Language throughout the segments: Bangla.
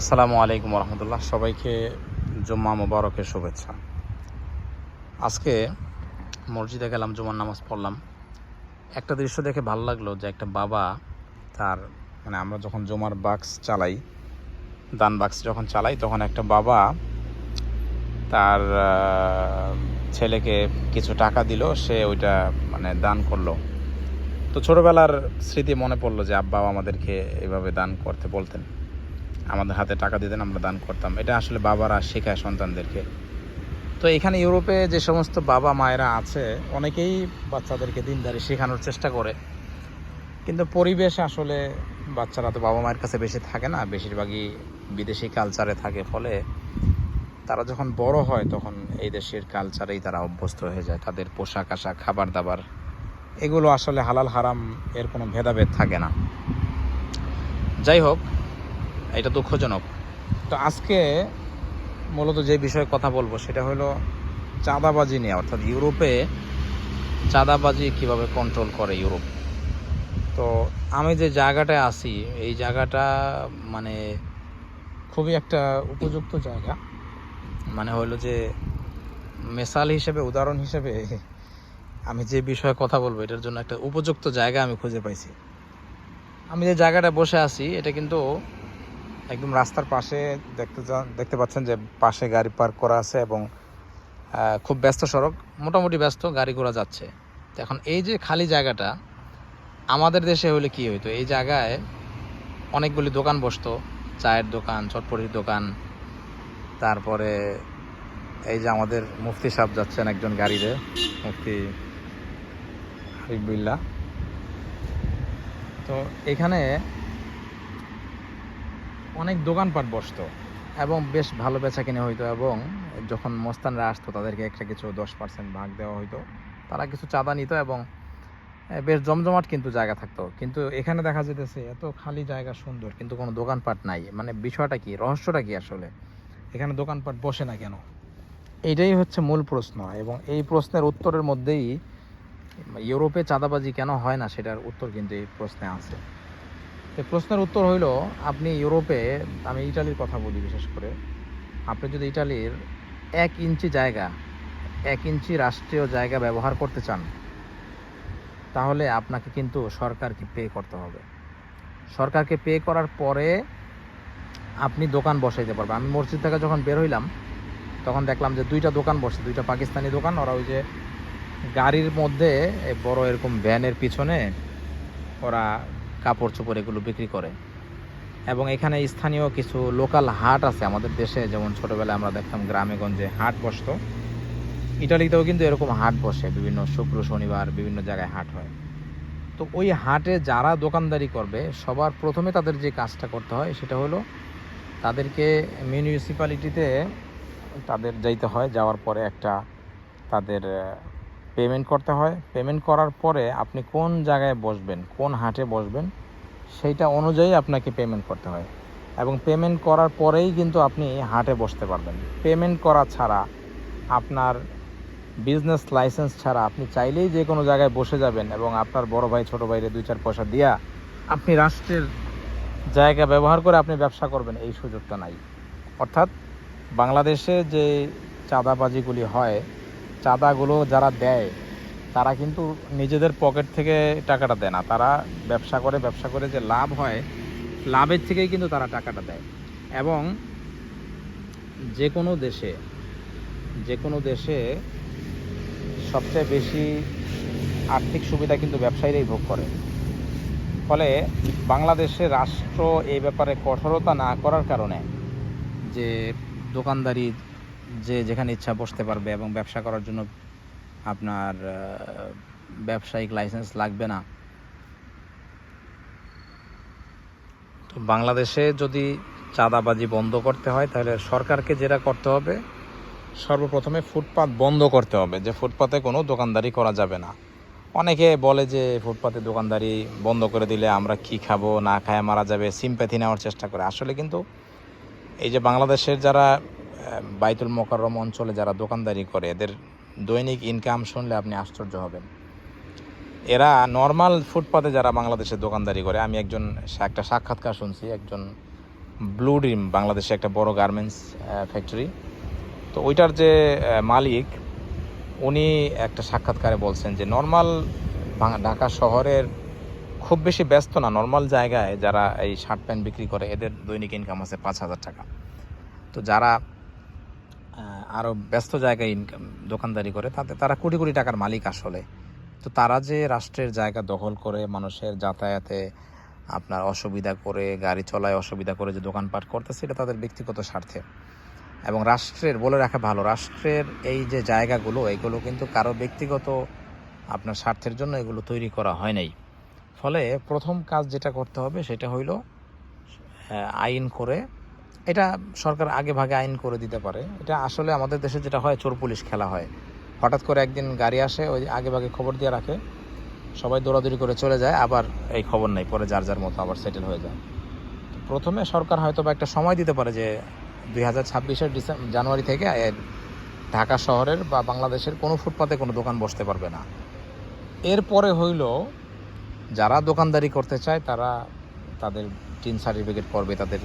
আসসালামু আলাইকুম রহমতুল্লাহ সবাইকে জুম্মা মুবারকের শুভেচ্ছা। আজকে মসজিদে গেলাম, জুমার নামাজ পড়লাম। একটা দৃশ্য দেখে ভালো লাগল যে একটা বাবা তার মানে আমরা যখন জুমার বাক্স চালাই, দান বাক্স যখন চালাই, তখন একটা বাবা তার ছেলেকে কিছু টাকা দিল, সে ওইটা মানে দান করল। তো ছোটোবেলার স্মৃতি মনে পড়ল যে আব্বা আমাদেরকে এভাবে দান করতে বলতেন। আমাদের হাতে টাকা দিতেন আমরা দান করতাম। এটা আসলে বাবারা শেখায় সন্তানদেরকে। তো এখানে ইউরোপে যে সমস্ত বাবা মায়েরা আছে, অনেকেই বাচ্চাদেরকে দিনদারি শেখানোর চেষ্টা করে। কিন্তু পরিবেশ আসলে বাচ্চারা তো বাবা মায়ের কাছে বেশি থাকে না। বেশিরভাগই বিদেশি কালচারে থাকে। ফলে তারা যখন বড় হয়, তখন এই দেশের কালচারেই তারা অভ্যস্ত হয়ে যায়। তাদের পোশাক, আশাক খাবার দাবার এগুলো আসলে হালাল, হারাম, এর কোনো ভেদাভেদ থাকে না। যাই হোক এটা দুঃখজনক। তো আজকে মূলত যে বিষয়ে কথা বলব সেটা হলো চাঁদাবাজি নিয়ে, অর্থাৎ ইউরোপে চাঁদাবাজি কীভাবে কন্ট্রোল করে ইউরোপ? তো আমি যে জায়গাটায় আছি, এই জায়গাটা মানে খুবই একটা উপযুক্ত জায়গা। মানে হলো যে মেসাল হিসেবে, উদাহরণ হিসেবে আমি যে বিষয়ে কথা বলব, এটার জন্য একটা উপযুক্ত জায়গা আমি খুঁজে পাইছি। আমি যে জায়গাটা বসে আছি, এটা কিন্তু একদম রাস্তার পাশে দেখতে দেখতে পাচ্ছেন যে পাশে গাড়ি পার্ক করা আছে এবং খুব ব্যস্ত সড়ক, মোটামুটি ব্যস্ত, গাড়ি ঘোড়া যাচ্ছে। এখন এই যে খালি জায়গাটা, আমাদের দেশে হলে কি হইতো? এই জায়গায় অনেকগুলি দোকান বসতো, চায়ের দোকান, চটপটির দোকান, তারপরে এই যে আমাদের মুফতি সাহেব যাচ্ছেন একজন গাড়িতে, মুফতি হাবিবুল্লাহ। তো এখানে অনেক দোকানপাট বসতো এবং বেশ ভালো বেচা কিনে হইতো এবং যখন মস্তানরা আসতো তাদেরকে একটা কিছু দশ পার্সেন্ট ভাগ দেওয়া হইতো, তারা কিছু চাঁদা নিত এবং বেশ জমজমাট কিন্তু জায়গা থাকতো। কিন্তু এখানে দেখা যেতেছে এত খালি জায়গা সুন্দর, কিন্তু কোনো দোকানপাট নাই। মানে বিষয়টা কি, রহস্যটা কি আসলে? এখানে দোকানপাট বসে না কেন? এইটাই হচ্ছে মূল প্রশ্ন এবং এই প্রশ্নের উত্তরের মধ্যেই ইউরোপে চাঁদাবাজি কেন হয় না সেটার উত্তর কিন্তু এই প্রশ্নে আছে। এই প্রশ্নের উত্তর হইল, আপনি ইউরোপে, আমি ইটালির কথা বলি বিশেষ করে, আপনি যদি ইটালির এক ইঞ্চি জায়গা, এক ইঞ্চি রাষ্ট্রীয় জায়গা ব্যবহার করতে চান, তাহলে আপনাকে কিন্তু সরকারকে পে করতে হবে। সরকারকে পে করার পরে আপনি দোকান বসাইতে পারবেন। আমি মসজিদ থেকে যখন বের হইলাম, তখন দেখলাম যে দুইটা দোকান বসে, দুইটা পাকিস্তানি দোকান, ওরা ওই যে গাড়ির মধ্যে বড় এরকম ভ্যানের পিছনে ওরা কাপড় চোপড় এগুলো বিক্রি করে। এবং এখানে স্থানীয় কিছু লোকাল হাট আছে আমাদের দেশে, যেমন ছোটোবেলায় আমরা দেখতাম গ্রামে গঞ্জে হাট বসতো। ইটালিতেও কিন্তু এরকম হাট বসে, বিভিন্ন শুক্র, শনিবার বিভিন্ন জায়গায় হাট হয়। তো ওই হাটে যারা দোকানদারি করবে, সবার প্রথমে তাদের যে কাজটা করতে হয় সেটা হলো তাদেরকে মিউনিসিপ্যালিটিতে তাদের যাইতে হয়, যাওয়ার পরে একটা তাদের পেমেন্ট করতে হয়। পেমেন্ট করার পরে আপনি কোন জায়গায় বসবেন, কোন হাটে বসবেন, সেইটা অনুযায়ী আপনাকে পেমেন্ট করতে হয়। এবং পেমেন্ট করার পরেই কিন্তু আপনি হাটে বসতে পারবেন। পেমেন্ট করা ছাড়া আপনার বিজনেস লাইসেন্স ছাড়া আপনি চাইলেই যে কোনো জায়গায় বসে যাবেন এবং আপনার বড় ভাই, ছোট ভাইরে দুই চার পয়সা দিয়া আপনি রাষ্ট্রের জায়গা ব্যবহার করে আপনি ব্যবসা করবেন, এই সুযোগটা নাই। অর্থাৎ বাংলাদেশে যে চাঁদাবাজিগুলি হয় চাঁদাগুলো যারা দেয়, তারা কিন্তু নিজেদের পকেট থেকে টাকাটা দেয় না। তারা ব্যবসা করে ব্যবসা করে যে লাভ হয়, লাভের থেকেই কিন্তু তারা টাকাটা দেয়। এবং যে কোনো দেশে, যে কোনো দেশে সবচেয়ে বেশি আর্থিক সুবিধা কিন্তু ব্যবসায়ীরাই ভোগ করে। ফলে বাংলাদেশে রাষ্ট্র এই ব্যাপারে কঠোরতা না করার কারণে যে দোকানদারি যে যেখানে ইচ্ছা বসতে পারবে এবং ব্যবসা করার জন্য আপনার ব্যবসায়িক লাইসেন্স লাগবে না। তো বাংলাদেশে যদি চাঁদাবাজি বন্ধ করতে হয়, তাহলে সরকারকে যেটা করতে হবে, সর্বপ্রথমে ফুটপাত বন্ধ করতে হবে, যে ফুটপাতে কোনো দোকানদারি করা যাবে না। অনেকে বলে যে ফুটপাতে দোকানদারি বন্ধ করে দিলে আমরা কি খাব, না খায়, মারা যাবে সিম্প্যাথি নেওয়ার চেষ্টা করে। আসলে কিন্তু এই যে বাংলাদেশের যারা বাইতুল মোকাররম অঞ্চলে যারা দোকানদারি করে, এদের দৈনিক ইনকাম শুনলে আপনি আশ্চর্য হবেন। এরা নর্মাল ফুটপাতে যারা বাংলাদেশে দোকানদারি করে, আমি একজন, একটা সাক্ষাৎকার শুনছি, একজন ব্লু ড্রিম বাংলাদেশে একটা বড় গার্মেন্টস ফ্যাক্টরি তো ওইটার যে মালিক, উনি একটা সাক্ষাৎকারে বলছেন যে নর্মাল ঢাকা শহরের খুব বেশি ব্যস্ত না নর্মাল জায়গায় যারা এই শার্ট প্যান্ট বিক্রি করে, এদের দৈনিক ইনকাম আছে পাঁচ হাজার টাকা। তো যারা আরও ব্যস্ত জায়গায় ইনকাম দোকানদারি করে, তাতে তারা কোটি কোটি টাকার মালিক আসলে। তো তারা যে রাষ্ট্রের জায়গা দখল করে, মানুষের যাতায়াতে আপনার অসুবিধা করে, গাড়ি চলায় অসুবিধা করে যে দোকানপাট করতেছে, এটা তাদের ব্যক্তিগত স্বার্থে। এবং রাষ্ট্রের, বলে রাখা ভালো, রাষ্ট্রের এই যে জায়গাগুলো, এগুলো কিন্তু কারও ব্যক্তিগত আপনার স্বার্থের জন্য এগুলো তৈরি করা হয় নাই। ফলে প্রথম কাজ যেটা করতে হবে, সেটা হইল আইন করে এটা সরকার আগে ভাগে আইন করে দিতে পারে। এটা আসলে আমাদের দেশে যেটা হয়, চোর পুলিশ খেলা হয়। হঠাৎ করে একদিন গাড়ি আসে, ওই আগে ভাগে খবর দিয়ে রাখে। সবাই দৌড়াদৌড়ি করে চলে যায়, আবার এই খবর নেই, পরে যার যার মতো আবার সেটেল হয়ে যায়। প্রথমে সরকার হয়তো বা একটা সময় দিতে পারে যে দুই হাজার ছাব্বিশের ডিসেম্বর জানুয়ারি থেকে ঢাকা শহরের বা বাংলাদেশের কোনো ফুটপাতে কোনো দোকান বসতে পারবে না। এরপরে হইল, যারা দোকানদারি করতে চায়, তারা তাদের টিন সার্টিফিকেট করবে তাদের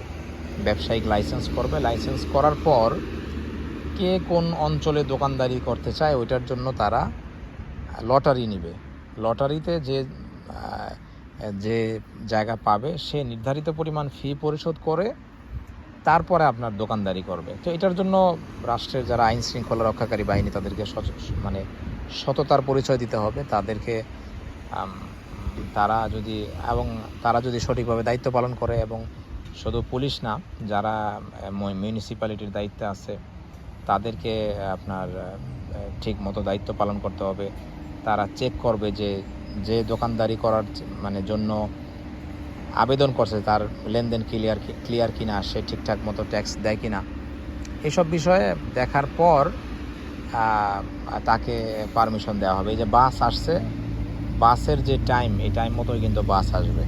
ব্যবসায়িক লাইসেন্স করবে। লাইসেন্স করার পর কে কোন অঞ্চলে দোকানদারি করতে চায় ওইটার জন্য তারা লটারি নিবে। লটারিতে যে যে জায়গা পাবে সে নির্ধারিত পরিমাণ ফি পরিশোধ করে তারপরে আপনার দোকানদারি করবে। তো এটার জন্য রাষ্ট্রের যারা আইন শৃঙ্খলা রক্ষাকারী বাহিনী তাদেরকে মানে সততার পরিচয় দিতে হবে। তাদেরকে তারা যদি, এবং তারা যদি সঠিকভাবে দায়িত্ব পালন করে এবং শুধু পুলিশ না, যারা মিউনিসিপ্যালিটির দায়িত্বে আছে, তাদেরকে আপনার ঠিক মতো দায়িত্ব পালন করতে হবে। তারা চেক করবে যে যে দোকানদারি করার মানে জন্য আবেদন করছে, তার লেনদেন ক্লিয়ার ক্লিয়ার কিনা, সে ঠিকঠাক মতো ট্যাক্স দেয় কিনা। এসব বিষয়ে দেখার পর তাকে পারমিশন দেওয়া হবে। এই যে বাস আসছে বাসের যে টাইম এই টাইম মতোই কিন্তু বাস আসবে।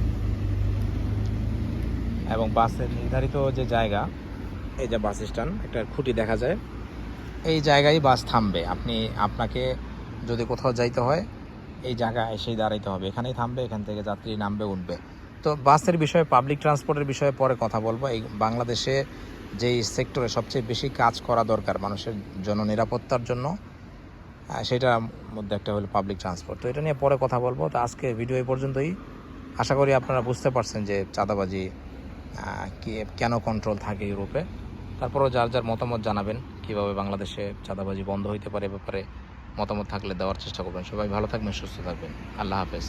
এবং বাসের নির্ধারিত যে জায়গা, এই যে বাস স্ট্যান্ড, একটা খুঁটি দেখা যায়। এই জায়গায় বাস থামবে। আপনি, আপনাকে যদি কোথাও যাইতে হয়, এই জায়গায় এসেই দাঁড়াইতে হবে। এখানেই থামবে, এখান থেকে যাত্রী নামবে, উঠবে। তো বাসের বিষয়ে পাবলিক ট্রান্সপোর্টের বিষয়ে পরে কথা বলব। এই বাংলাদেশে যেই সেক্টরে সবচেয়ে বেশি কাজ করা দরকার মানুষের জন্য নিরাপত্তার জন্য সেটার মধ্যে একটা হলো পাবলিক ট্রান্সপোর্ট তো এটা নিয়ে পরে কথা বলব। তো আজকে ভিডিও এই পর্যন্তই। আশা করি আপনারা বুঝতে পারছেন যে চাঁদাবাজি কেন কন্ট্রোল থাকে ইউরোপে? তারপরেও যার যার মতামত জানাবেন, কীভাবে বাংলাদেশে চাঁদাবাজি বন্ধ হইতে পারে ব্যাপারে মতামত থাকলে দেওয়ার চেষ্টা করবেন। সবাই ভালো থাকবেন, সুস্থ থাকবেন। আল্লাহ হাফেজ।